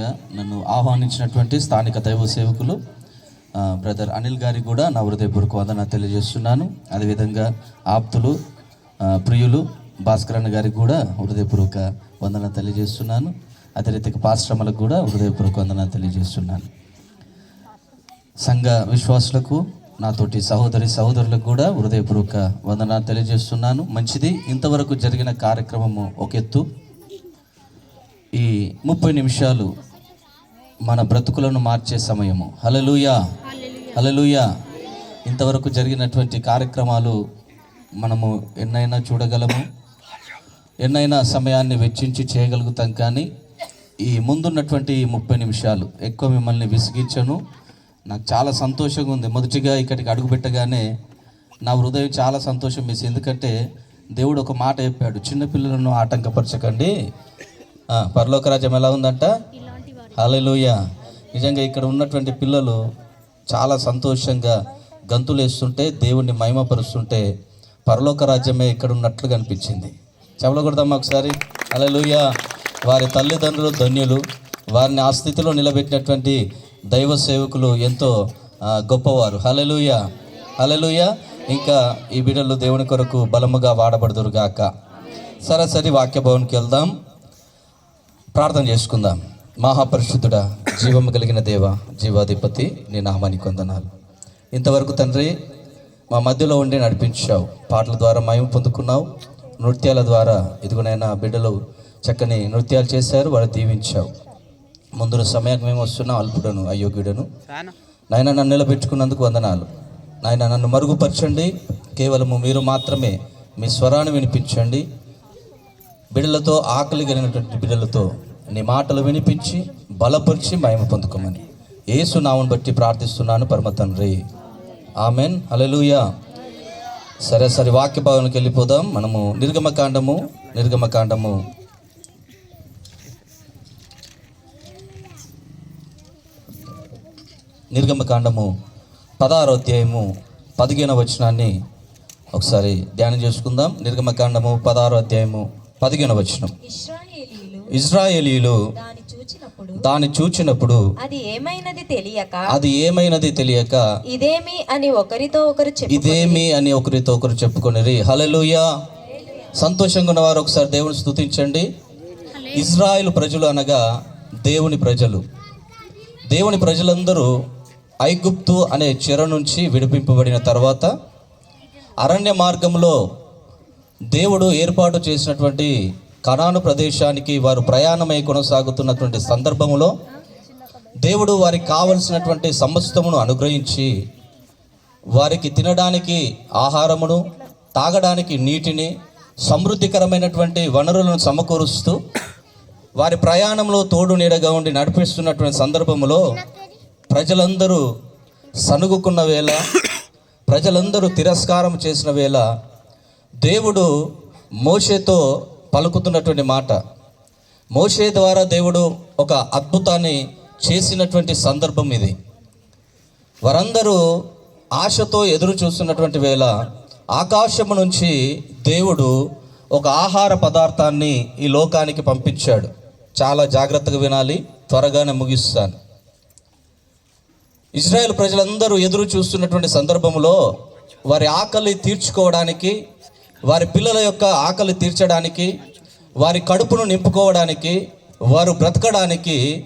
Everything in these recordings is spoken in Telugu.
అదేవిధంగా నన్ను ఆహ్వానించినటువంటి స్థానిక దైవ సేవకులు బ్రదర్ అనిల్ గారికి కూడా నా హృదయపూర్వక వందన తెలియజేస్తున్నాను. అదేవిధంగా ఆప్తులు ప్రియులు భాస్కర్ అన్న గారికి కూడా హృదయపూర్వక వందన తెలియజేస్తున్నాను. అదే రీతికి పాశ్రమలకు కూడా హృదయపూర్వక వందన తెలియజేస్తున్నాను. సంఘ విశ్వాసులకు నాతోటి సహోదరి సహోదరులకు కూడా హృదయపూర్వక వందన తెలియజేస్తున్నాను. మంచిది. ఇంతవరకు జరిగిన కార్యక్రమము ఒక ఎత్తు. ఈ ముప్పై నిమిషాలు మన బ్రతుకులను మార్చే సమయము. హలలుయా హలలుయా ఇంతవరకు జరిగినటువంటి కార్యక్రమాలు మనము ఎన్నైనా చూడగలము. ఎన్నైనా సమయాన్ని వెచ్చించి చేయగలుగుతాం కానీ ఈ ముందున్నటువంటి ముప్పై నిమిషాలు ఎక్కువ మిమ్మల్ని విసిగించను. నాకు చాలా సంతోషంగా ఉంది. మొదటిగా ఇక్కడికి అడుగు పెట్టగానే నా హృదయం చాలా సంతోషం వేసి ఎందుకంటే దేవుడు ఒక మాట చెప్పాడు చిన్నపిల్లలను ఆటంకపరచకండి. పరలోక రాజ్యం ఎలా ఉందంట? హల్లెలూయ. నిజంగా ఇక్కడ ఉన్నటువంటి పిల్లలు చాలా సంతోషంగా గంతులు వేస్తుంటే దేవుణ్ణి మహిమపరుస్తుంటే పరలోక రాజ్యమే ఇక్కడ ఉన్నట్లుగా అనిపించింది. చెప్పకూడదమ్మా ఒకసారి? హల్లెలూయ. వారి తల్లిదండ్రులు ధన్యులు. వారిని ఆ స్థితిలో నిలబెట్టినటువంటి దైవ సేవకులు ఎంతో గొప్పవారు. హల్లెలూయ. హల్లెలూయ. ఇంకా ఈ బిడ్డలు దేవుని కొరకు బలముగా వాడబడుదురుగాక. సరాసరి వాక్య భవన్కి వెళ్దాం. ప్రార్థన చేసుకుందాం. మహాపరిశుద్ధుడా జీవము కలిగిన దేవ జీవాధిపతి నీ నామానికి వందనాలు. ఇంతవరకు తండ్రి మా మధ్యలో ఉండి నడిపించావు. పాటల ద్వారా మయం పొందుకున్నావు. నృత్యాల ద్వారా ఇదిగునైనా బిడ్డలు చక్కని నృత్యాలు చేశారు వాళ్ళు దీవించావు. ముందు సమయానికి మేము వస్తున్నాం అల్పుడను అయోగ్యుడను. నాయన నన్ను నిలబెట్టుకున్నందుకు వందనాలు. నాయన నన్ను మరుగుపరచండి. కేవలము మీరు మాత్రమే మీ స్వరాన్ని వినిపించండి. బిడ్డలతో ఆకలి కలిగినటువంటి బిడ్డలతో నీ మాటలు వినిపించి బలపరిచి మహిమ పొందుకోమని. ఏసు నామను బట్టి ప్రార్థిస్తున్నాను పరమ తండ్రి. ఆమెన్. అలలుయా సరే సరే వాక్య భావనకి వెళ్ళిపోదాం. మనము నిర్గమకాండము నిర్గమకాండము. నిర్గమకాండము పదహారో అధ్యాయము పదిహేనవ వచనాన్ని ఒకసారి ధ్యానం చేసుకుందాం. నిర్గమకాండము పదహారో అధ్యాయము పదిహేనవ వచనం. ఇజ్రాయేలీలు దాన్ని చూచినప్పుడు అది ఏమైనది తెలియక అది ఏమైనది తెలియక ఇదేమి అని ఒకరితో ఒకరు ఇదేమి అని ఒకరితో ఒకరు చెప్పుకొనిరి. హల్లెలూయా. సంతోషంగా ఉన్నవారు ఒకసారి దేవుని స్తుతించండి. ఇజ్రాయెల్ ప్రజలు అనగా దేవుని ప్రజలు. దేవుని ప్రజలందరూ ఐగుప్తు అనే చెర నుంచి విడిపింపబడిన తర్వాత అరణ్య మార్గంలో దేవుడు ఏర్పాటు చేసినటువంటి కనాను ప్రదేశానికి వారు ప్రయాణమై కొనసాగుతున్నటువంటి సందర్భంలో దేవుడు వారికి కావలసినటువంటి సమస్తమును అనుగ్రహించి వారికి తినడానికి ఆహారమును తాగడానికి నీటిని సమృద్ధికరమైనటువంటి వనరులను సమకూరుస్తూ వారి ప్రయాణంలో తోడు నీడగా ఉండి నడిపిస్తున్నటువంటి సందర్భంలో ప్రజలందరూ సనుగుకున్న వేళ ప్రజలందరూ తిరస్కారం చేసిన వేళ దేవుడు మోషేతో పలుకుతున్నటువంటి మాట. మోషే ద్వారా దేవుడు ఒక అద్భుతాన్ని చేసినటువంటి సందర్భం ఇది. వారందరూ ఆశతో ఎదురు చూస్తున్నటువంటి వేళ ఆకాశము నుంచి దేవుడు ఒక ఆహార పదార్థాన్ని ఈ లోకానికి పంపించాడు. చాలా జాగ్రత్తగా వినాలి త్వరగానే ముగిస్తాను. ఇజ్రాయెల్ ప్రజలందరూ ఎదురు చూస్తున్నటువంటి సందర్భంలో వారి ఆకలి తీర్చుకోవడానికి వారి పిల్లల యొక్క ఆకలి తీర్చడానికి వారి కడుపును నింపుకోవడానికి వారు బ్రతకడానికి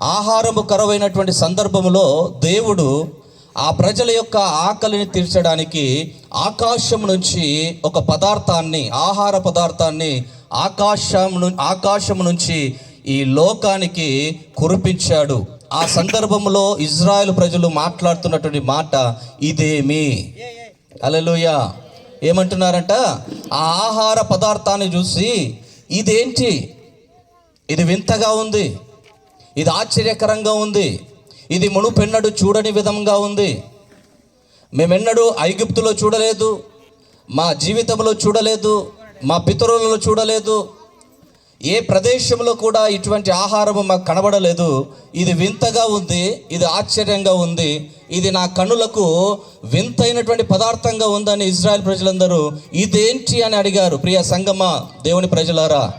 ఆహారము కరువైనటువంటి సందర్భంలో దేవుడు ఆ ప్రజల యొక్క ఆకలిని తీర్చడానికి ఆకాశం నుంచి ఒక పదార్థాన్ని ఆహార పదార్థాన్ని ఆకాశం ఆకాశం నుంచి ఈ లోకానికి కురిపించాడు. ఆ సందర్భంలో ఇజ్రాయెల్ ప్రజలు మాట్లాడుతున్నటువంటి మాట ఇదేమి. అలలుయ ఏమంటున్నారంట? ఆ ఆహార పదార్థాన్ని చూసి ఇదేంటి? ఇది వింతగా ఉంది. ఇది ఆశ్చర్యకరంగా ఉంది. ఇది మునుపెన్నడు చూడని విధంగా ఉంది. మేమెన్నడూ ఐగుప్తులో చూడలేదు. మా జీవితంలో చూడలేదు. మా పితరులలో చూడలేదు. ఏ ప్రదేశంలో కూడా ఇటువంటి ఆహారము మాకు కనబడలేదు. ఇది వింతగా ఉంది ఇది ఆశ్చర్యంగా ఉంది. ఇది నా కన్నులకు వింతైనటువంటి పదార్థంగా ఉందని ఇజ్రాయెల్ ప్రజలందరూ ఇదేంటి అని అడిగారు. ప్రియ సంగమ దేవుని ప్రజలారా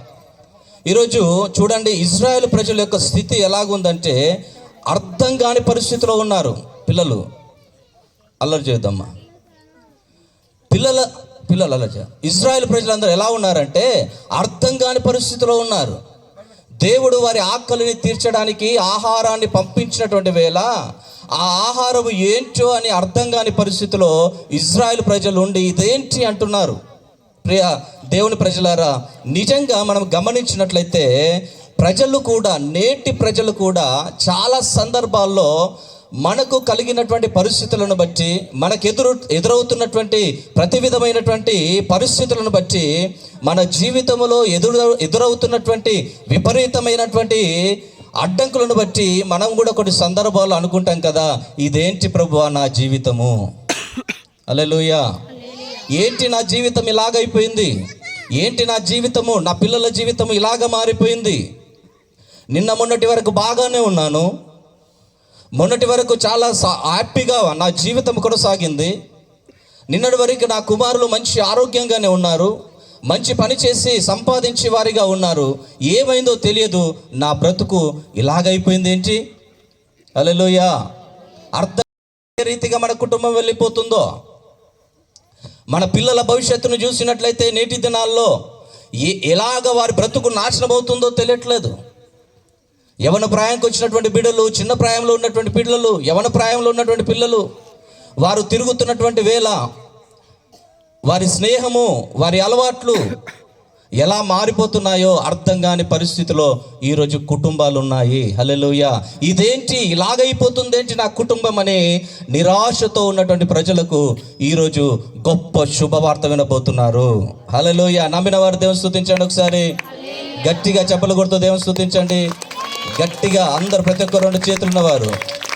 ఈరోజు చూడండి ఇజ్రాయెల్ ప్రజల యొక్క స్థితి ఎలాగుందంటే అర్థం కాని పరిస్థితిలో ఉన్నారు పిల్లలు. అల్లరి చేద్దామా? పిల్లల పిల్లలు అలా ఇజ్రాయెల్ ప్రజలందరూ ఎలా ఉన్నారంటే అర్థం కాని పరిస్థితిలో ఉన్నారు. దేవుడు వారి ఆకలిని తీర్చడానికి ఆహారాన్ని పంపించినటువంటి వేళ ఆ ఆహారం ఏంటో అని అర్థం కాని పరిస్థితిలో ఇజ్రాయెల్ ప్రజలు ఉండి ఇదేంటి అంటున్నారు. ప్రియ దేవుని ప్రజలారా నిజంగా మనం గమనించినట్లయితే ప్రజలు కూడా నేటి ప్రజలు కూడా చాలా సందర్భాల్లో మనకు కలిగినటువంటి పరిస్థితులను బట్టి మనకు ఎదురు ఎదురవుతున్నటువంటి ప్రతి విధమైనటువంటి పరిస్థితులను బట్టి మన జీవితంలో ఎదురు ఎదురవుతున్నటువంటి విపరీతమైనటువంటి అడ్డంకులను బట్టి మనం కూడా కొన్ని సందర్భాలు అనుకుంటాం కదా ఇదేంటి ప్రభువా నా జీవితము? అలెలుయ ఏంటి నా జీవితం ఇలాగైపోయింది? ఏంటి నా జీవితము? నా పిల్లల జీవితము ఇలాగ మారిపోయింది? నిన్న మొన్నటి వరకు బాగానే ఉన్నాను. మొన్నటి వరకు చాలా సా- హ్యాపీగా నా జీవితం కొనసాగింది. నిన్నటి వరకు నా కుమారులు మంచి ఆరోగ్యంగానే ఉన్నారు. మంచి పని చేసి సంపాదించే వారిగా ఉన్నారు. ఏమైందో తెలియదు. నా బ్రతుకు ఇలాగైపోయింది ఏంటి? అలెలుయా అర్థ రీతిగా మన కుటుంబం వెళ్ళిపోతుందో? మన పిల్లల భవిష్యత్తును చూసినట్లయితే నేటి దినాల్లో ఏ ఎలాగ వారి బ్రతుకు నాశనం అవుతుందో తెలియట్లేదు. యవన ప్రాయంకి వచ్చినటువంటి బిడ్డలు చిన్న ప్రాయంలో ఉన్నటువంటి పిల్లలు యవన ప్రాయంలో ఉన్నటువంటి పిల్లలు వారు తిరుగుతున్నటువంటి వేళ వారి స్నేహము వారి అలవాట్లు ఎలా మారిపోతున్నాయో అర్థం కాని పరిస్థితిలో ఈరోజు కుటుంబాలు ఉన్నాయి హలెలుయ ఇదేంటి? ఇలాగైపోతుంది ఏంటి నా కుటుంబం అనే నిరాశతో ఉన్నటువంటి ప్రజలకు ఈరోజు గొప్ప శుభవార్త వినబోతున్నారు. హలెలుయ నమ్మిన వారు దేవుని స్థుతించండి ఒకసారి. గట్టిగా చెప్పలు కొడుతూ దేవుని స్థుతించండి గట్టిగా అందరు ప్రతి ఒక్క రెండు చేతులు ఉన్నవారు.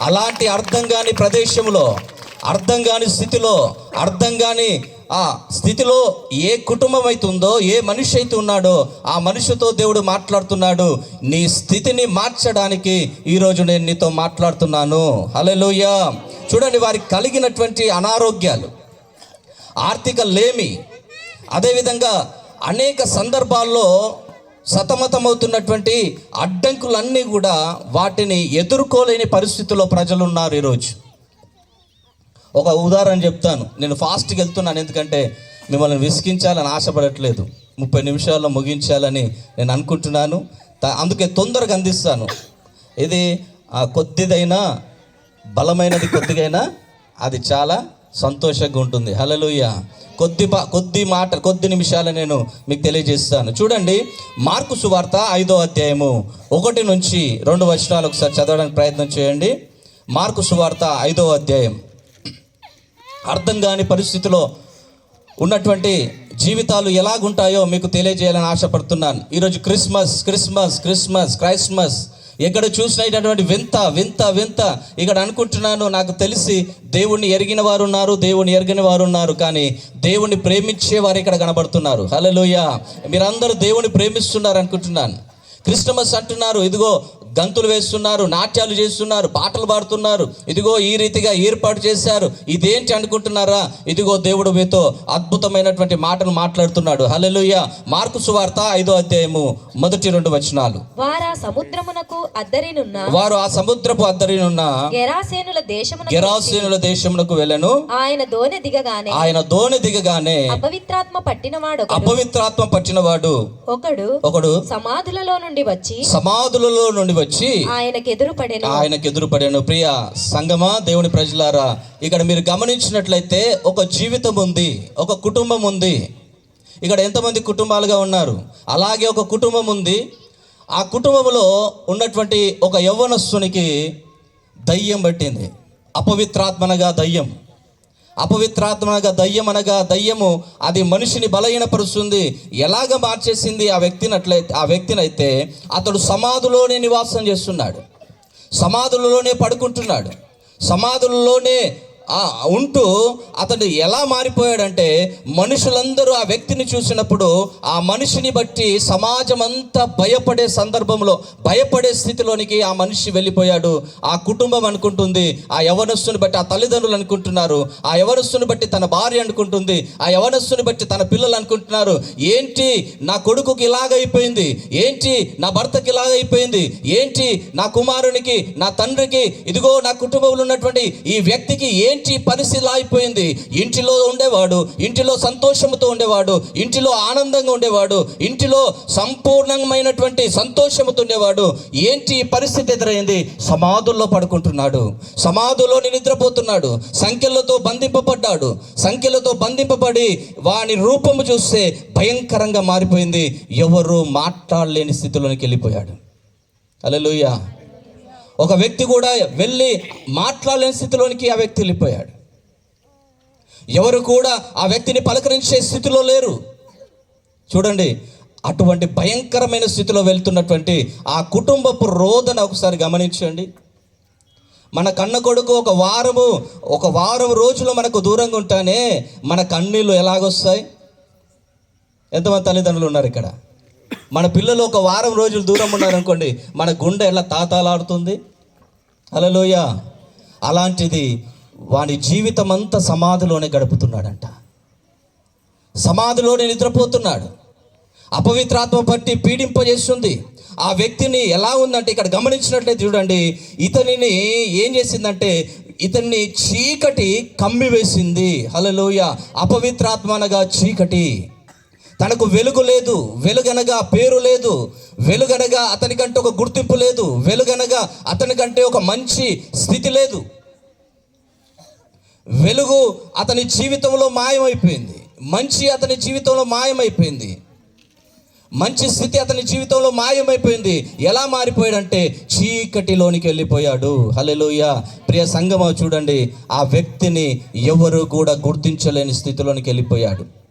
అలాంటి అర్థం కాని ప్రదేశంలో అర్థం కాని స్థితిలో అర్థం కాని ఆ స్థితిలో ఏ కుటుంబం అయితే ఉందో ఏ మనిషి అయితే ఉన్నాడో ఆ మనిషితో దేవుడు మాట్లాడుతున్నాడు. నీ స్థితిని మార్చడానికి ఈరోజు నేను నీతో మాట్లాడుతున్నాను. హలోయ చూడండి వారికి కలిగినటువంటి అనారోగ్యాలు ఆర్థిక లేమి అదేవిధంగా అనేక సందర్భాల్లో సతమతమవుతున్నటువంటి అడ్డంకులన్నీ కూడా వాటిని ఎదుర్కోలేని పరిస్థితుల్లో ప్రజలు ఉన్నారు ఈరోజు. ఒక ఉదాహరణ చెప్తాను. నేను ఫాస్ట్గా వెళ్తున్నాను ఎందుకంటే మిమ్మల్ని విసిగించాలని ఆశపడట్లేదు. ముప్పై నిమిషాల్లో ముగించాలని నేను అనుకుంటున్నాను. అందుకే తొందరగా అందిస్తాను. ఇది కొద్దిదైనా బలమైనది కొద్దిగైనా అది చాలా సంతోషంగా ఉంటుంది. హలలుయ కొద్ది పా- కొద్ది మాట కొద్ది నిమిషాలు నేను మీకు తెలియజేస్తాను. చూడండి మార్కు సువార్త ఐదో అధ్యాయము ఒకటి నుంచి రెండు వచనాలు ఒకసారి చదవడానికి ప్రయత్నం చేయండి. మార్కు సువార్త ఐదో అధ్యాయం. అర్థం కాని పరిస్థితిలో ఉన్నటువంటి జీవితాలు ఎలాగుంటాయో మీకు తెలియజేయాలని ఆశపడుతున్నాను. ఈరోజు క్రిస్మస్ క్రిస్మస్ క్రిస్మస్ క్రైస్మస్ ఎక్కడ చూసినటువంటి వింత వింత వింత ఇక్కడ అనుకుంటున్నాను నాకు తెలిసి దేవుణ్ణి ఎరిగిన వారు ఉన్నారు దేవుణ్ణి ఎరగని వారు ఉన్నారు కానీ దేవుణ్ణి ప్రేమించే వారు ఇక్కడ కనబడుతున్నారు. హలోయ మీరందరూ దేవుణ్ణి ప్రేమిస్తున్నారు అనుకుంటున్నాను. క్రిస్టమస్ అంటున్నారు ఇదిగో గంతులు వేస్తున్నారు నాట్యాలు చేస్తున్నారు పాటలు పాడుతున్నారు. ఇదిగో ఈ రీతిగా ఏర్పాటు చేశారు. ఇదేంటి అనుకుంటున్నారా? ఇదిగో దేవుడు మీతో అద్భుతమైనటువంటి మాటలు మాట్లాడుతున్నాడు. హల్లెలూయా. మార్కు సువార్త ఐదో అధ్యాయము మొదటి రెండు వచనాలు. వారా సముద్రమునకు అద్దరినున్న వారు ఆ సముద్రపు అద్దరినున్న గెరాసేనుల దేశమున గెరాసీనుల దేశమునకు వెళ్ళను. ఆయన దోణి దిగగానే ఆయన దోణి దిగగానే అపవిత్రాత్మ పట్టినవాడు అపవిత్రాత్మ పట్టినవాడు ఒకడు ఒకడు సమాధులలో నుండి వచ్చి సమాధులలో నుండి వచ్చి ఆయనకు ఎదురుపడెను. ఆయనకు ఎదురుపడాను. ప్రియ సంగమా దేవుని ప్రజలారా ఇక్కడ మీరు గమనించినట్లయితే ఒక జీవితం ఉంది ఒక కుటుంబం ఉంది. ఇక్కడ ఎంతమంది కుటుంబాలుగా ఉన్నారు? అలాగే ఒక కుటుంబం ఉంది. ఆ కుటుంబంలో ఉన్నటువంటి ఒక యవ్వనస్తునికి దయ్యం పట్టింది. అపవిత్రాత్మనగా దయ్యం. అపవిత్రాత్మనగా దయ్యం అనగా దయ్యము అది మనిషిని బలహీనపరుస్తుంది. ఎలాగ మార్చేసింది ఆ వ్యక్తినట్లయితే ఆ వ్యక్తినైతే అతడు సమాధులోనే నివాసం చేస్తున్నాడు. సమాధులలోనే పడుకుంటున్నాడు. సమాధులలోనే ఉంటూ అతడు ఎలా మారిపోయాడంటే మనుషులందరూ ఆ వ్యక్తిని చూసినప్పుడు ఆ మనిషిని బట్టి సమాజం అంతా భయపడే సందర్భంలో భయపడే స్థితిలోనికి ఆ మనిషి వెళ్ళిపోయాడు. ఆ కుటుంబం అనుకుంటుంది ఆ యవనస్తుని బట్టి ఆ తల్లిదండ్రులు అనుకుంటున్నారు ఆ యవనస్తుని బట్టి తన భార్య అనుకుంటుంది ఆ యవనస్తుని బట్టి తన పిల్లలు అనుకుంటున్నారు. ఏంటి నా కొడుకుకి ఇలాగైపోయింది ఏంటి నా భర్తకి ఇలాగైపోయింది ఏంటి నా కుమారునికి నా తండ్రికి ఇదిగో నా కుటుంబంలో ఉన్నటువంటి ఈ వ్యక్తికి ఏ ఏంటి పరిస్థితి అయిపోయింది? ఇంటిలో ఉండేవాడు ఇంటిలో సంతోషంతో ఉండేవాడు ఇంటిలో ఆనందంగా ఉండేవాడు ఇంటిలో సంపూర్ణమైనటువంటి సంతోషంతో ఉండేవాడు. ఏంటి ఈ పరిస్థితి ఎదురైంది? సమాధుల్లో పడుకుంటున్నాడు. సమాధుల్లో నిద్రపోతున్నాడు. సంఖ్యలతో బంధింపబడ్డాడు. సంఖ్యలతో బంధింపబడి వాని రూపము చూస్తే భయంకరంగా మారిపోయింది. ఎవరు మాట్లాడలేని స్థితిలోనికి వెళ్ళిపోయాడు. అలలుయ్యా ఒక వ్యక్తి కూడా వెళ్ళి మాట్లాడలేని స్థితిలోనికి ఆ వ్యక్తి వెళ్ళిపోయాడు. ఎవరు కూడా ఆ వ్యక్తిని పలకరించే స్థితిలో లేరు. చూడండి అటువంటి భయంకరమైన స్థితిలో వెళ్తున్నటువంటి ఆ కుటుంబపు రోదన ఒకసారి గమనించండి. మన కన్న కొడుకు ఒక వారము ఒక వారం రోజులు మనకు దూరంగా ఉంటానే మన కన్నీళ్ళు ఎలాగొస్తాయి? ఎంతమంది తల్లిదండ్రులు ఉన్నారు ఇక్కడ? మన పిల్లలు ఒక వారం రోజులు దూరం ఉన్నారనుకోండి మన గుండె ఎలా తాతాలాడుతుంది? అలలోయ అలాంటిది వాని జీవితం అంతా సమాధిలోనే గడుపుతున్నాడంట. సమాధిలోనే నిద్రపోతున్నాడు. అపవిత్రాత్మ పట్టి పీడింపజేస్తుంది. ఆ వ్యక్తిని ఎలా ఉందంటే ఇక్కడ గమనించినట్లయితే చూడండి ఇతనిని ఏం చేసిందంటే ఇతన్ని చీకటి కమ్మివేసింది. హలలోయ అపవిత్రాత్మ అనగా చీకటి. తనకు వెలుగు లేదు వెలుగనగా పేరు లేదు వెలుగనగా అతనికంటే ఒక గుర్తింపు లేదు వెలుగనగా అతనికంటే ఒక మంచి స్థితి లేదు. వెలుగు అతని జీవితంలో మాయమైపోయింది. మంచి అతని జీవితంలో మాయమైపోయింది. మంచి స్థితి అతని జీవితంలో మాయమైపోయింది. ఎలా మారిపోయాడంటే చీకటిలోనికి వెళ్ళిపోయాడు. హలెలుయ ప్రియ సంగమ చూడండి. ఆ వ్యక్తిని ఎవరు కూడా గుర్తించలేని స్థితిలోనికి వెళ్ళిపోయాడు.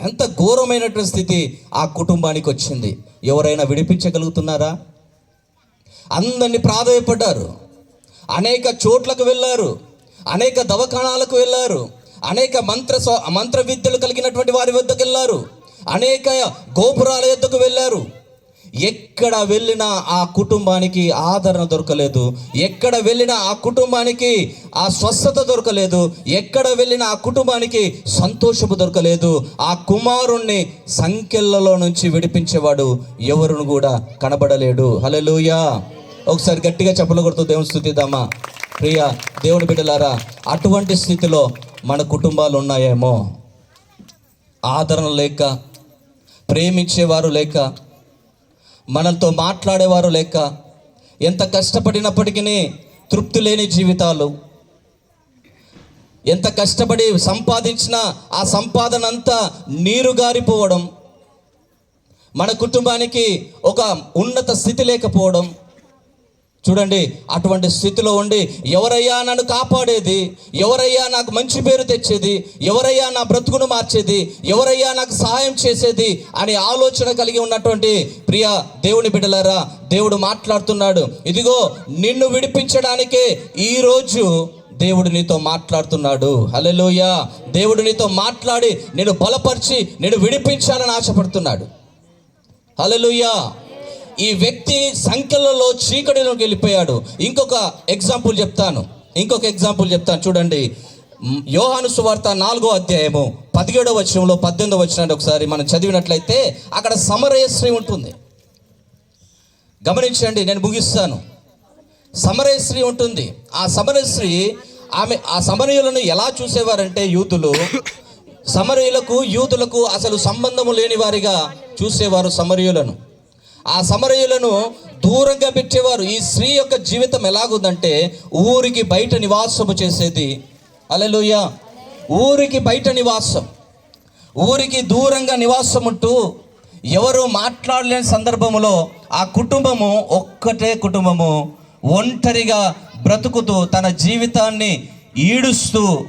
ఎంత ఘోరమైనటువంటి స్థితి ఆ కుటుంబానికి వచ్చింది. ఎవరైనా విడిపించగలుగుతున్నారా? అందరినీ ప్రాధాయపడ్డారు. అనేక చోట్లకు వెళ్ళారు. అనేక దవాఖానాలకు వెళ్ళారు. అనేక మంత్ర మంత్ర విద్యలు కలిగినటువంటి వారి వద్దకు వెళ్ళారు అనేక గోపురాల యొద్దకు వెళ్ళారు. ఎక్కడ వెళ్ళినా ఆ కుటుంబానికి ఆదరణ దొరకలేదు. ఎక్కడ వెళ్ళినా ఆ కుటుంబానికి ఆ స్వస్థత దొరకలేదు. ఎక్కడ వెళ్ళినా ఆ కుటుంబానికి సంతోషము దొరకలేదు. ఆ కుమారుణ్ణి సంఖ్యలలో నుంచి విడిపించేవాడు ఎవరును కూడా కనబడలేడు. హల్లెలూయా. ఒకసారి గట్టిగా చెప్పలు కొడుతూ దేవుని స్థుతిద్దామా? ప్రియ దేవుని బిడ్డలారా అటువంటి స్థితిలో మన కుటుంబాలు ఉన్నాయేమో. ఆదరణ లేక ప్రేమించేవారు లేక మనతో మాట్లాడేవారు లేక ఎంత కష్టపడినప్పటికీ తృప్తి లేని జీవితాలు. ఎంత కష్టపడి సంపాదించిన ఆ సంపాదన అంతా నీరు గారిపోవడం మన కుటుంబానికి ఒక ఉన్నత స్థితి లేకపోవడం చూడండి అటువంటి స్థితిలో ఉండి ఎవరయ్యా నన్ను కాపాడేది? ఎవరయ్యా నాకు మంచి పేరు తెచ్చేది? ఎవరయ్యా నా బ్రతుకును మార్చేది? ఎవరయ్యా నాకు సహాయం చేసేది? అనే ఆలోచన కలిగి ఉన్నటువంటి ప్రియ దేవుని బిడ్డలారా దేవుడు మాట్లాడుతున్నాడు. ఇదిగో నిన్ను విడిపించడానికే ఈరోజు దేవుడు నీతో మాట్లాడుతున్నాడు. హల్లెలూయ! దేవుడు నీతో మాట్లాడి నేను బలపరిచి నేను విడిపించాలని ఆశపడుతున్నాడు. హల్లెలూయా! ఈ వ్యక్తి సంఖ్యలలో చీకటిలోకి వెళ్ళిపోయాడు. ఇంకొక ఎగ్జాంపుల్ చెప్తాను. ఇంకొక ఎగ్జాంపుల్ చెప్తాను. చూడండి. యోహాను సువార్త నాలుగో అధ్యాయము పదిహేడవ వచనంలో పద్దెనిమిదో వచనాన్ని ఒకసారి మనం చదివినట్లయితే అక్కడ సమరయశ్రీ ఉంటుంది. గమనించండి నేను ముగిస్తాను. సమరయశ్రీ ఉంటుంది. ఆ సమరయశ్రీ ఆమె ఆ సమరయులను ఎలా చూసేవారంటే యూతులు సమరయులకు యూతులకు అసలు సంబంధము లేని వారిగా చూసేవారు సమరయులను. ఆ సమరయులను దూరంగా పెట్టేవారు. ఈ స్త్రీ యొక్క జీవితం ఎలాగుందంటే ఊరికి బయట నివాసము చేసేది. అలెలుయ ఊరికి బయట నివాసం. ఊరికి దూరంగా నివాసం ఉంటూ ఎవరు మాట్లాడలేని సందర్భంలో ఆ కుటుంబము ఒక్కటే కుటుంబము ఒంటరిగా బ్రతుకుతూ తన జీవితాన్ని ఈడుస్తూ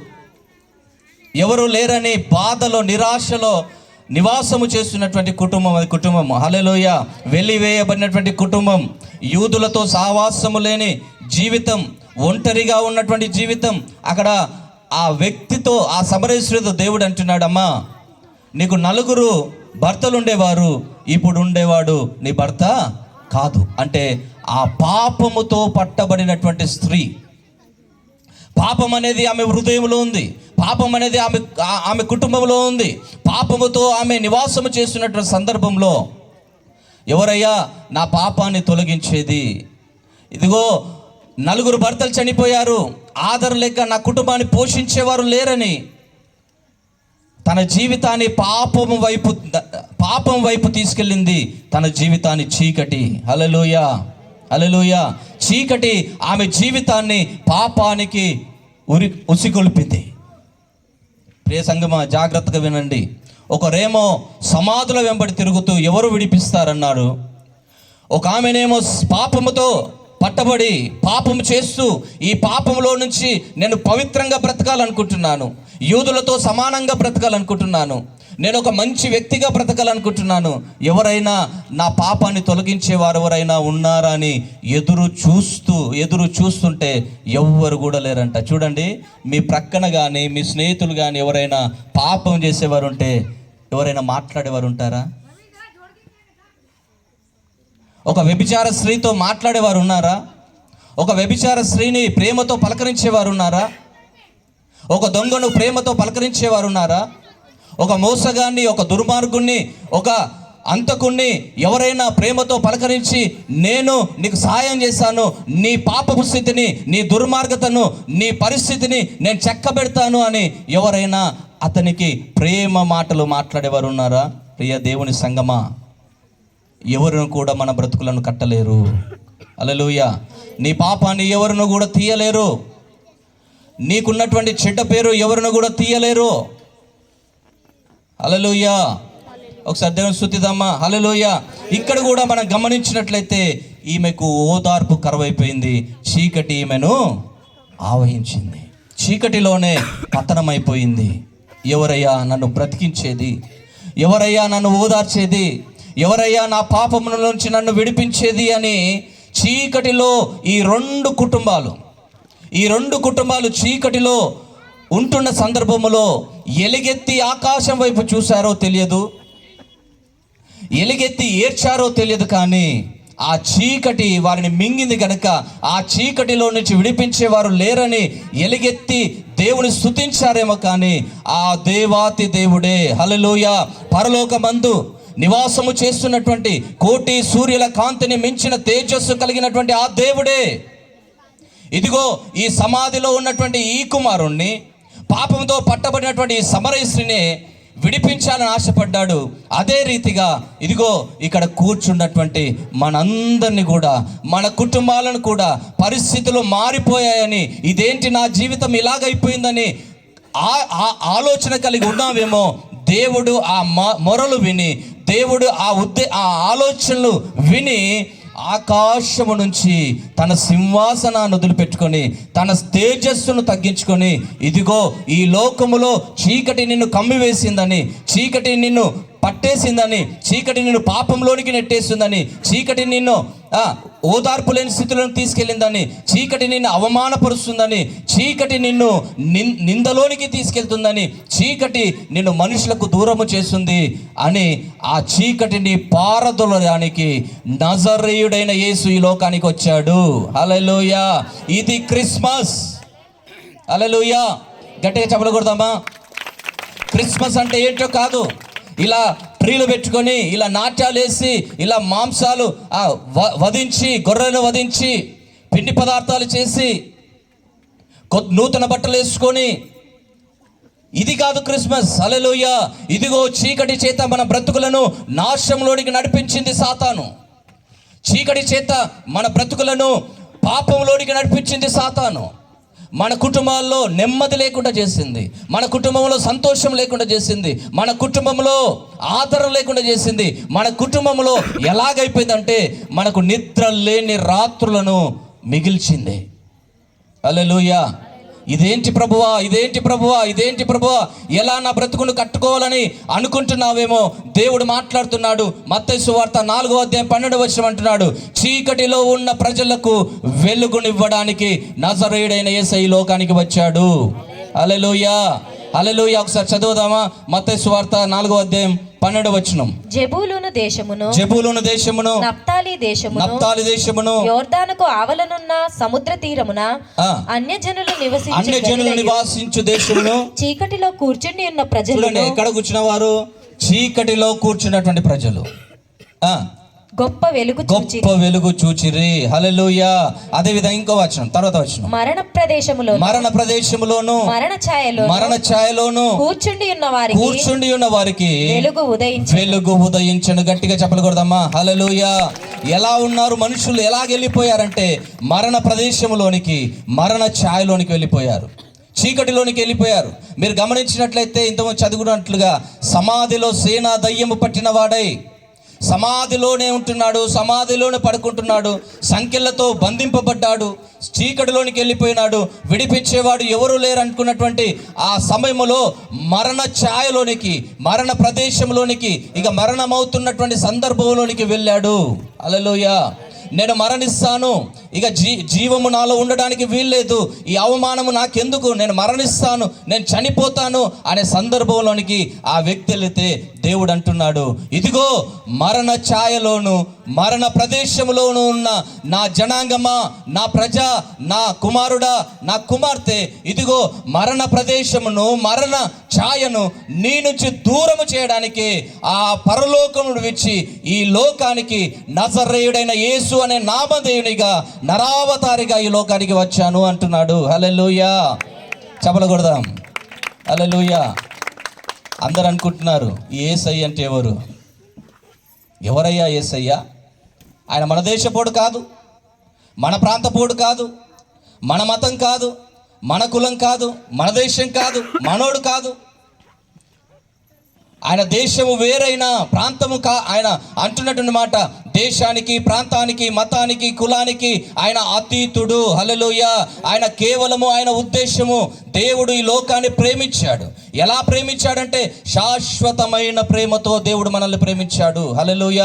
ఎవరు లేరని బాధలో నిరాశలో నివాసము చేస్తున్నటువంటి కుటుంబం అది కుటుంబం. హలెలోయ వెళ్ళివేయబడినటువంటి కుటుంబం. యూదులతో సావాసము లేని జీవితం. ఒంటరిగా ఉన్నటువంటి జీవితం. అక్కడ ఆ వ్యక్తితో ఆ సమరేశ్వరితో దేవుడు అంటున్నాడమ్మా నీకు నలుగురు భర్తలు ఉండేవారు. ఇప్పుడు ఉండేవాడు నీ భర్త కాదు. అంటే ఆ పాపముతో పట్టబడినటువంటి స్త్రీ. పాపం అనేది ఆమె హృదయంలో ఉంది. పాపం అనేది ఆమె ఆమె కుటుంబంలో ఉంది. పాపముతో ఆమె నివాసము చేస్తున్నటువంటి సందర్భంలో ఎవరయ్యా నా పాపాన్ని తొలగించేది. ఇదిగో నలుగురు భర్తలు చనిపోయారు. ఆదర లేక నా కుటుంబాన్ని పోషించేవారు లేరని తన జీవితాన్ని పాపం వైపు పాపం వైపు తీసుకెళ్ళింది తన జీవితాన్ని చీకటి. హలలోయ అలలోయ. చీకటి ఆమె జీవితాన్ని పాపానికి ఉరి ఉసిగొల్పింది. ప్రియ సంగమ జాగ్రత్తగా వినండి. ఒకరేమో సమాధుల వెంబడి తిరుగుతూ ఎవరు విడిపిస్తారన్నారు ఒక ఆమెనేమో పాపముతో పట్టబడి పాపం చేస్తూ ఈ పాపంలో నుంచి నేను పవిత్రంగా బ్రతకాలనుకుంటున్నాను. యూదులతో సమానంగా బ్రతకాలనుకుంటున్నాను. నేను ఒక మంచి వ్యక్తిగా బ్రతకాలనుకుంటున్నాను. ఎవరైనా నా పాపాన్ని తొలగించేవారు ఎవరైనా ఉన్నారా అని ఎదురు చూస్తూ ఎదురు చూస్తుంటే ఎవ్వరు కూడా లేరంట. చూడండి మీ ప్రక్కన కానీ మీ స్నేహితులు కానీ ఎవరైనా పాపం చేసేవారు ఉంటే ఎవరైనా మాట్లాడేవారు ఉంటారా ఒక వ్యభిచార స్త్రీతో మాట్లాడేవారు ఉన్నారా ఒక వ్యభిచార స్త్రీని ప్రేమతో పలకరించేవారు ఉన్నారా ఒక దొంగను ప్రేమతో పలకరించేవారు ఉన్నారా ఒక మోసగాన్ని ఒక దుర్మార్గుణ్ణి ఒక అంతకుణ్ణి ఎవరైనా ప్రేమతో పలకరించి నేను నీకు సహాయం చేశాను నీ పాపపు స్థితిని నీ దుర్మార్గతను నీ పరిస్థితిని నేను చెక్కబెడతాను అని ఎవరైనా అతనికి ప్రేమ మాటలు మాట్లాడేవారు ఉన్నారా ప్రియ దేవుని సంగమా ఎవరును కూడా మన బ్రతుకులను కట్టలేరు. అలలుయ నీ పాపాన్ని ఎవరును కూడా తీయలేరు. నీకున్నటువంటి చెడ్డ పేరు ఎవరును కూడా తీయలేరు. అలలోయ ఒకసారి దేవుని స్థుతిదమ్మా హలలోయ ఇక్కడ కూడా మనం గమనించినట్లయితే ఈమెకు ఓదార్పు కరువైపోయింది. చీకటి ఈమెను ఆవహించింది. చీకటిలోనే పతనమైపోయింది. ఎవరయ్యా నన్ను బ్రతికించేది? ఎవరయ్యా నన్ను ఓదార్చేది? ఎవరయ్యా నా పాపముల నుంచి నన్ను విడిపించేది అని చీకటిలో ఈ రెండు కుటుంబాలు ఈ రెండు కుటుంబాలు చీకటిలో ఉంటున్న సందర్భములో ఎలుగెత్తి ఆకాశం వైపు చూశారో తెలియదు. ఎలుగెత్తి ఏడ్చారో తెలియదు కానీ ఆ చీకటి వారిని మింగింది కనుక ఆ చీకటిలో నుంచి విడిపించేవారు లేరని ఎలుగెత్తి దేవుని స్తుతించారేమో కానీ ఆ దేవాతి దేవుడే. హలలోయ పరలోకమందు నివాసము చేస్తున్నటువంటి కోటి సూర్యుల కాంతిని మించిన తేజస్సు కలిగినటువంటి ఆ దేవుడే. ఇదిగో ఈ సమాధిలో ఉన్నటువంటి ఈ కుమారుణ్ణి పాపంతో పట్టబడినటువంటి ఈ విడిపించాలని ఆశపడ్డాడు. అదే రీతిగా ఇదిగో ఇక్కడ కూర్చున్నటువంటి మనందరినీ కూడా మన కుటుంబాలను కూడా పరిస్థితులు మారిపోయాయని ఇదేంటి నా జీవితం ఇలాగైపోయిందని ఆ ఆలోచన కలిగి ఉన్నావేమో దేవుడు ఆ మ- మొరలు విని దేవుడు ఆ ఉద్దే ఆ ఆలోచనలు విని ఆకాశము నుంచి తన సింహాసనాన్ని వదిలిపెట్టుకొని తన తేజస్సును తగ్గించుకొని ఇదిగో ఈ లోకములో చీకటి నిన్ను కమ్మివేసిందని చీకటి నిన్ను పట్టేసిందని చీకటి నిన్ను పాపంలోనికి నెట్టేసిందని చీకటి నిన్ను ఓదార్పు లేని స్థితిలోకి తీసుకెళ్ళిందని చీకటి నిన్ను అవమానపరుస్తుందని చీకటి నిన్ను నిన్- నిందలోనికి తీసుకెళ్తుందని చీకటి నిన్ను మనుషులకు దూరము చేస్తుంది అని ఆ చీకటిని పారదొలడానికి నజరేయుడైన యేసు ఈ లోకానికి వచ్చాడు. అలలోయ ఇది క్రిస్మస్. అలలోయ గట్టిగా చెప్పలకూడదామా క్రిస్మస్ అంటే ఏంటో కాదు. ఇలా ట్రీలు పెట్టుకొని ఇలా నాట్యాలు వేసి ఇలా మాంసాలు వ- వధించి గొర్రెలు వధించి పిండి పదార్థాలు చేసి కొ- నూతన బట్టలు వేసుకొని ఇది కాదు క్రిస్మస్ అలలోయ ఇదిగో చీకటి చేత మన బ్రతుకులను నాశంలోనికి నడిపించింది సాతాను. చీకటి చేత మన బ్రతుకులను పాపంలోనికి నడిపించింది సాతాను. మన కుటుంబాల్లో నెమ్మది లేకుండా చేసింది. మన కుటుంబంలో సంతోషం లేకుండా చేసింది. మన కుటుంబంలో ఆదరణ లేకుండా చేసింది. మన కుటుంబంలో ఎలాగైపోయిందంటే మనకు నిద్ర లేని రాత్రులను మిగిల్చింది. అలెలుయ ఇదేంటి ప్రభువా ఇదేంటి ప్రభువా ఇదేంటి ప్రభువా? ఎలా నా బ్రతుకును కట్టుకోవాలని అనుకుంటున్నావేమో? దేవుడు మాట్లాడుతున్నాడు. మత్తయి వార్త నాలుగో అధ్యాయం పన్నెండు వచ్చిన అంటున్నాడు. చీకటిలో ఉన్న ప్రజలకు వెలుగునివ్వడానికి నజరేయుడైన ఈ లోకానికి వచ్చాడు. అలెలుయా అలెలుయా ఒకసారి చదువుదామా? మత్తయి వార్త నాలుగో అధ్యాయం పన్నెండు వచనం. జబూలును దేశమును జబూలును దేశమును నప్తాలి దేశమును నప్తాలి దేశమును యోర్దానుకు ఆవలనున్న సముద్ర తీరమున అన్యజనులు అన్య నివసించు జనులు గలిలయు, నివాసించు దేశమును. చీకటిలో కూర్చుండి ఉన్న చూడండి ప్రజలను ఎక్కడ కూర్చున్న వారు చీకటిలో కూర్చున్నటువంటి ప్రజలు. ఆ గొప్ప వెలుగు గొప్ప వెలుగు చూచిరి. హల్లెలూయా అదే విధంగా ఇంకో వచనం తర్వాత వచనం. మరణ ప్రదేశములో మరణ ప్రదేశములోను మరణ ఛాయలో మరణ ఛాయలోను కూర్చుండి ఉన్న వారికి కూర్చుండి ఉన్న వారికి వెలుగు ఉదయించి వెలుగు ఉదయించను. గట్టిగా చెప్పకూడదమ్మా. హల్లెలూయా ఎలా ఉన్నారు మనుషులు? ఎలాగ వెళ్ళిపోయారంటే మరణ ప్రదేశంలోనికి మరణ ఛాయలోనికి వెళ్ళిపోయారు. చీకటిలోనికి వెళ్ళిపోయారు. మీరు గమనించినట్లయితే ఇంతకుముందు చదువుకున్నట్లుగా సమాధిలో సేనా దయ్యము పట్టిన వాడై సమాధిలోనే ఉంటున్నాడు సమాధిలోనే పడుకుంటున్నాడు సంఖ్యలతో బంధింపబడ్డాడు చీకటిలోనికి వెళ్ళిపోయినాడు విడిపించేవాడు ఎవరు లేరు అనుకున్నటువంటి ఆ సమయంలో మరణ ఛాయలోనికి మరణ ప్రదేశంలోనికి ఇక మరణమవుతున్నటువంటి సందర్భంలోనికి వెళ్ళాడు. అలలోయ నేను మరణిస్తాను. ఇక జీ జీవము నాలో ఉండడానికి వీల్లేదు. ఈ అవమానము నాకెందుకు? నేను మరణిస్తాను. నేను చనిపోతాను అనే సందర్భంలోనికి ఆ వ్యక్తి వెళితే దేవుడు అంటున్నాడు ఇదిగో మరణ ఛాయలోను మరణ ప్రదేశంలోనూ ఉన్న నా జనాంగమా నా ప్రజ నా కుమారుడా నా కుమార్తె ఇదిగో మరణ ప్రదేశమును మరణ ఛాయను నీ నుంచి దూరము చేయడానికి ఆ పరలోకమును విచ్చి ఈ లోకానికి నజరేయుడైన యేసు అనే నామధేయునిగా నరావతారిగా ఈ లోకానికి వచ్చాను అంటున్నాడు. హలెలుయా చెప్పలకూడదాం హలెలుయా అందరు అనుకుంటున్నారు ఏసై అంటే ఎవరు? ఎవరయ్యా ఏసయ్యా ఆయన మన దేశపోడు కాదు మన ప్రాంతపోడు కాదు మన మతం కాదు మన కులం కాదు మన దేశం కాదు మనోడు కాదు. ఆయన దేశము వేరైన ప్రాంతము కా ఆయన అంటున్నటువంటి మాట దేశానికి ప్రాంతానికి మతానికి కులానికి ఆయన అతీతుడు. హలలోయ ఆయన కేవలము ఆయన ఉద్దేశము దేవుడు ఈ లోకాన్ని ప్రేమించాడు. ఎలా ప్రేమించాడంటే శాశ్వతమైన ప్రేమతో దేవుడు మనల్ని ప్రేమించాడు. హలలోయ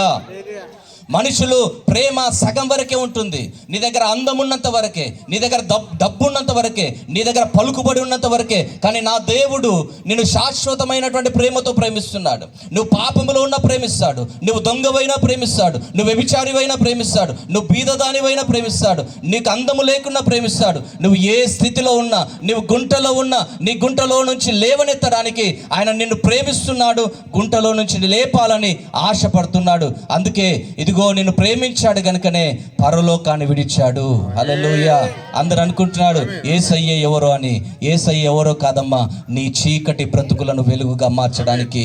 మనుషులు ప్రేమ సగం వరకే ఉంటుంది. నీ దగ్గర అందం ఉన్నంత వరకే నీ దగ్గర డబ్బు ఉన్నంత వరకే నీ దగ్గర పలుకుబడి ఉన్నంత వరకే కానీ నా దేవుడు నిన్ను శాశ్వతమైనటువంటి ప్రేమతో ప్రేమిస్తున్నాడు. నువ్వు పాపములో ఉన్న ప్రేమిస్తాడు నువ్వు దొంగవైనా ప్రేమిస్తాడు నువ్వు వ్యభిచారివైనా ప్రేమిస్తాడు నువ్వు బీదదానివైనా ప్రేమిస్తాడు నీకు అందము లేకున్నా ప్రేమిస్తాడు. నువ్వు ఏ స్థితిలో ఉన్నా నువ్వు గుంటలో ఉన్నా నీ గుంటలో నుంచి లేవనెత్తడానికి ఆయన నిన్ను ప్రేమిస్తున్నాడు గుంటలో నుంచి లేపాలని ఆశపడుతున్నాడు. అందుకే ఇది ఇదిగో నేను ప్రేమించాడు గనుకనే పరలోకాన్ని విడిచాడు. అలలోయ అందరు అనుకుంటున్నాడు ఏసయ్య ఎవరో అని. ఏసయ్య ఎవరో కాదమ్మా నీ చీకటి బ్రతుకులను వెలుగుగా మార్చడానికి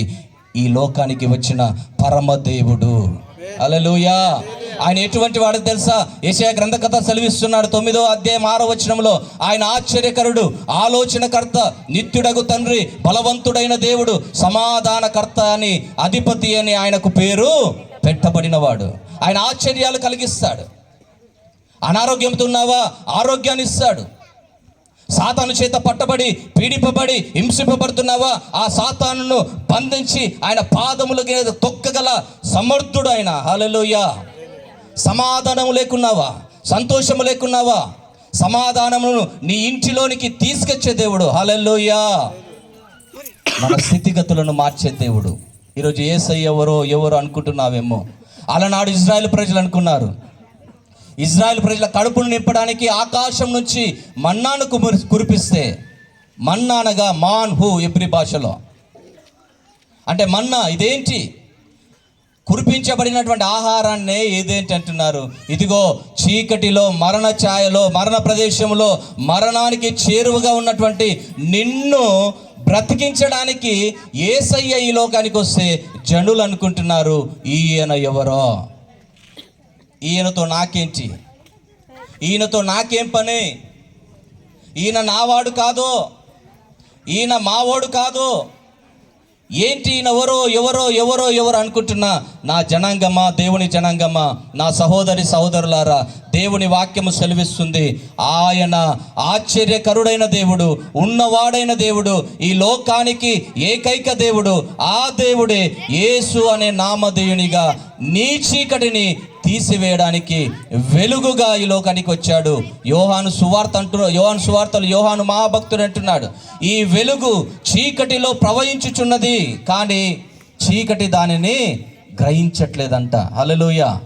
ఈ లోకానికి వచ్చిన పరమదేవుడు. అలలుయా ఆయన ఎటువంటి వాడు తెలుసా? ఏషయా గ్రంథకథ సెలవిస్తున్నాడు తొమ్మిదో అధ్యాయం ఆరో వచనంలో. ఆయన ఆశ్చర్యకరుడు ఆలోచనకర్త నిత్యుడగు తండ్రి బలవంతుడైన దేవుడు సమాధానకర్త అని అధిపతి అని ఆయనకు పేరు పెట్టబడినవాడు. ఆయన ఆశ్చర్యాలు కలిగిస్తాడు. అనారోగ్యంతో ఉన్నావా? ఆరోగ్యాన్ని ఇస్తాడు. సాతాను చేత పట్టబడి పీడిపబడి హింసింపబడుతున్నావా? ఆ సాతానును బంధించి ఆయన పాదముల తొక్కగల సమర్థుడు ఆయన. హలలోయ సమాధానం లేకున్నావా? సంతోషము లేకున్నావా? సమాధానమును నీ ఇంటిలోనికి తీసుకొచ్చే దేవుడు. హలలోయ మన స్థితిగతులను మార్చే దేవుడు. ఈరోజు ఏసై ఎవరో ఎవరో అనుకుంటున్నావేమో. అలనాడు ఇజ్రాయెల్ ప్రజలు అనుకున్నారు. ఇజ్రాయెల్ ప్రజల కడుపును నింపడానికి ఆకాశం నుంచి మన్నాను కుమరి- కురిపిస్తే మన్నానగా మాన్ హూ ఎబ్రి భాషలో. అంటే మన్నా ఇదేంటి? కురిపించబడినటువంటి ఆహారాన్నే ఏదేంటి అంటున్నారు? ఇదిగో చీకటిలో మరణ ఛాయలో మరణ ప్రదేశంలో మరణానికి చేరువగా ఉన్నటువంటి నిన్ను బ్రతికించడానికి ఏసయ్య ఈ లోకానికి వస్తే జనులు అనుకుంటున్నారు ఈయన ఎవరో? ఈయనతో నాకేంటి? ఈయనతో నాకేం పని? ఈయన నావాడు కాదు? ఈయన మావాడు కాదు? ఏంటి ఈయన ఎవరో ఎవరో ఎవరో ఎవరు అనుకుంటున్నా? నా జనాంగమా దేవుని జనాంగమా? నా సహోదరి సహోదరులారా దేవుని వాక్యము సెలవిస్తుంది. ఆయన ఆశ్చర్యకరుడైన దేవుడు ఉన్నవాడైన దేవుడు ఈ లోకానికి ఏకైక దేవుడు ఆ దేవుడే యేసు అనే నామధేయునిగా నీ చీకటిని తీసివేయడానికి వెలుగుగా ఈ లోకానికి వచ్చాడు. యోహాను సువార్త అంటు యోహాను సువార్తలు యోహాను మహాభక్తుడు అంటున్నాడు. ఈ వెలుగు చీకటిలో ప్రవహించుచున్నది కానీ చీకటి దానిని గ్రహించట్లేదంట. హల్లెలూయా.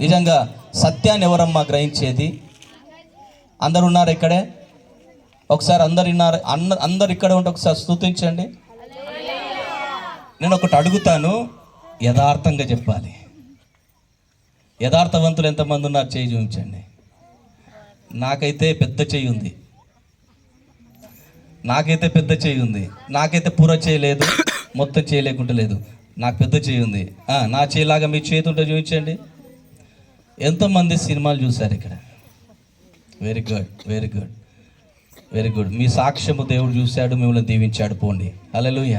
నిజంగా సత్యాన్ని ఎవరమ్మా గ్రహించేది? అందరు ఉన్నారు ఇక్కడే? ఒకసారి అందరు ఉన్నారు అన్న అందరు ఇక్కడ ఉంటే ఒకసారి స్థుతించండి నేను ఒకటి అడుగుతాను యథార్థంగా చెప్పాలి. యథార్థవంతులు ఎంతమంది ఉన్నారు చేయి చూపించండి. నాకైతే పెద్ద చేయి ఉంది. నాకైతే పెద్ద చేయి ఉంది. నాకైతే పూర చేయలేదు మొత్తం చేయలేకుండా లేదు. నాకు పెద్ద చేయి ఉంది. నా చేయిలాగా మీ చేతి ఉంటే చూపించండి. ఎంతమంది సినిమాలు చూశారు ఇక్కడ? Very good very good very good మీ సాక్ష్యము దేవుడు చూశాడు మిమ్మల్ని దీవించాడు. పోండి. అలలుయ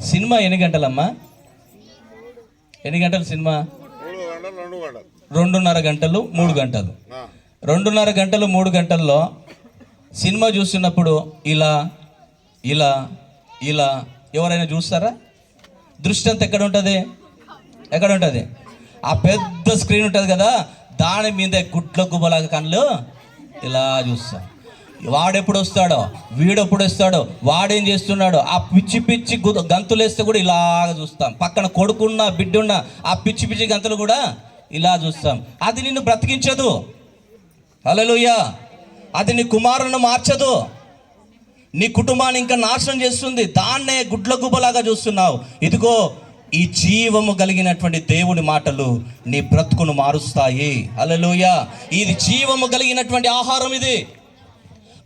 సినిమా ఎన్ని గంటలమ్మా? ఎన్ని గంటలు సినిమా? రెండున్నర గంటలు మూడు గంటలు. రెండున్నర గంటలు మూడు గంటల్లో సినిమా చూస్తున్నప్పుడు ఇలా ఇలా ఇలా ఎవరైనా చూస్తారా? దృష్టి అంతా ఎక్కడ ఉంటుంది? ఎక్కడ ఉంటుంది? ఆ పెద్ద స్క్రీన్ ఉంటుంది కదా దాని మీద గుట్ల గుబలాగా కళ్ళు ఇలా చూస్తాం. వాడెప్పుడు వస్తాడో వీడెప్పుడు వస్తాడో వాడేం చేస్తున్నాడో ఆ పిచ్చి పిచ్చి గంతులు వేస్తే కూడా ఇలాగ చూస్తాం. పక్కన కొడుకున్న బిడ్డున్న ఆ పిచ్చి పిచ్చి గంతులు కూడా ఇలా చూస్తాం. అది నిన్ను బ్రతికించదు. అలలుయ్యా అది నీ కుమారుని మార్చదు. నీ కుటుంబాన్ని ఇంకా నాశనం చేస్తుంది. దాన్నే గుడ్ల గుబ్బలాగా చూస్తున్నావు. ఇదిగో ఈ జీవము కలిగినటువంటి దేవుని మాటలు నీ బ్రతుకును మారుస్తాయి. అలలోయ ఇది జీవము కలిగినటువంటి ఆహారం ఇది.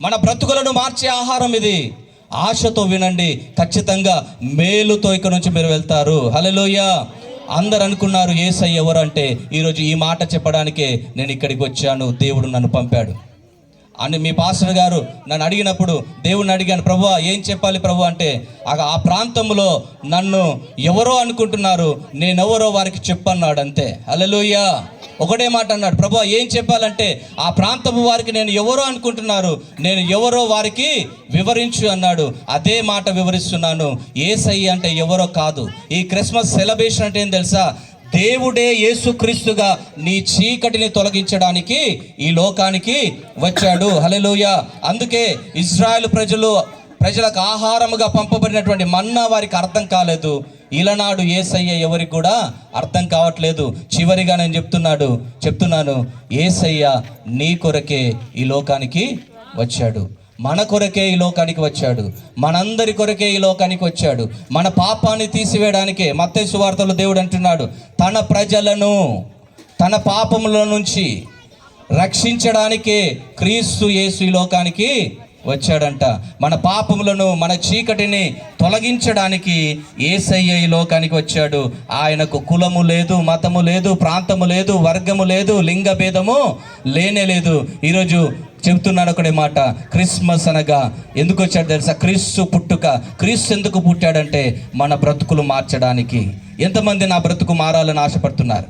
మన బ్రతుకులను మార్చే ఆహారం ఇది. ఆశతో వినండి. ఖచ్చితంగా మేలుతో ఇక్కడ నుంచి మీరు వెళ్తారు. హల్లెలూయా. అందరు అనుకున్నారు ఏసై ఎవరు అంటే ఈరోజు ఈ మాట చెప్పడానికే నేను ఇక్కడికి వచ్చాను. దేవుడు నన్ను పంపాడు. అని మీ పాస్టర్ గారు నన్ను అడిగినప్పుడు దేవుణ్ణి అడిగాను ప్రభు ఏం చెప్పాలి ప్రభు? అంటే ఆ ఆ ప్రాంతంలో నన్ను ఎవరో అనుకుంటున్నారు నేనెవరో వారికి చెప్పన్నాడు అంతే హల్లెలూయా. ఒకటే మాట అన్నాడు ప్రభు ఏం చెప్పాలంటే ఆ ప్రాంతపు వారికి నేను ఎవరో అనుకుంటున్నారు నేను ఎవరో వారికి వివరించు అన్నాడు. అదే మాట వివరిస్తున్నాను ఏసై అంటే ఎవరో కాదు. ఈ క్రిస్మస్ సెలబ్రేషన్ అంటే ఏం తెలుసా? దేవుడే యేసుక్రీస్తుగా నీ చీకటిని తొలగించడానికి ఈ లోకానికి వచ్చాడు. హల్లెలూయ. అందుకే ఇజ్రాయెల్ ప్రజలు ప్రజలకు ఆహారముగా పంపబడినటువంటి మన్నా వారికి అర్థం కాలేదు. ఇలనాడు ఏసయ్య ఎవరికి కూడా అర్థం కావట్లేదు. చివరిగా నేను చెప్తున్నాడు చెప్తున్నాను ఏసయ్య నీ కొరకే ఈ లోకానికి వచ్చాడు. మన కొరకే ఈ లోకానికి వచ్చాడు. మనందరి కొరకే ఈ లోకానికి వచ్చాడు. మన పాపాన్ని తీసివేయడానికే మత్తయి వార్తలు దేవుడు అంటున్నాడు. తన ప్రజలను తన పాపముల నుంచి రక్షించడానికే క్రీస్తు యేసు ఈ లోకానికి వచ్చాడంట. మన పాపములను మన చీకటిని తొలగించడానికి ఏసయ్య ఈ లోకానికి వచ్చాడు. ఆయనకు కులము లేదు మతము లేదు ప్రాంతము లేదు వర్గము లేదు లింగ భేదము లేనే లేదు. ఈరోజు చెబుతున్నాడు ఒకటే మాట క్రిస్మస్ అనగా. ఎందుకు వచ్చాడు తెలుసా? క్రీస్తు పుట్టుక. క్రీస్తు ఎందుకు పుట్టాడంటే మన బ్రతుకులు మార్చడానికి. ఎంతమంది నా బ్రతుకు మారాలని ఆశపడుతున్నారు?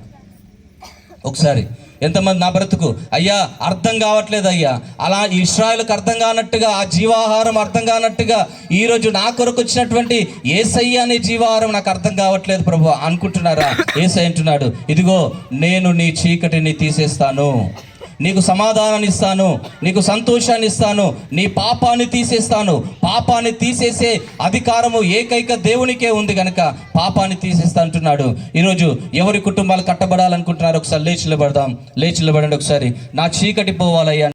ఒకసారి. ఎంతమంది నా బ్రతుకు? అయ్యా అర్థం కావట్లేదు అయ్యా. అలా ఇస్రాయల్కి అర్థం కానట్టుగా ఆ జీవాహారం అర్థం కానట్టుగా ఈరోజు నా కొరకు వచ్చినటువంటి ఏసయ్య అనే జీవాహారం నాకు అర్థం కావట్లేదు ప్రభు. అనుకుంటున్నారా? ఏసై అంటున్నాడు ఇదిగో నేను నీ చీకటిని తీసేస్తాను. నీకు సమాధానాన్ని ఇస్తాను నీకు సంతోషాన్ని ఇస్తాను నీ పాపాన్ని తీసేస్తాను. పాపాన్ని తీసేసే అధికారము ఏకైక దేవునికే ఉంది కనుక పాపాన్ని తీసేస్తా అంటున్నాడు. ఈరోజు ఎవరి కుటుంబాలు కట్టబడాలనుకుంటున్నారు ఒకసారి లేచి నిలబడదాం. లేచి నిలబడండి ఒకసారి. నా చీకటి పోవాలయ్యా.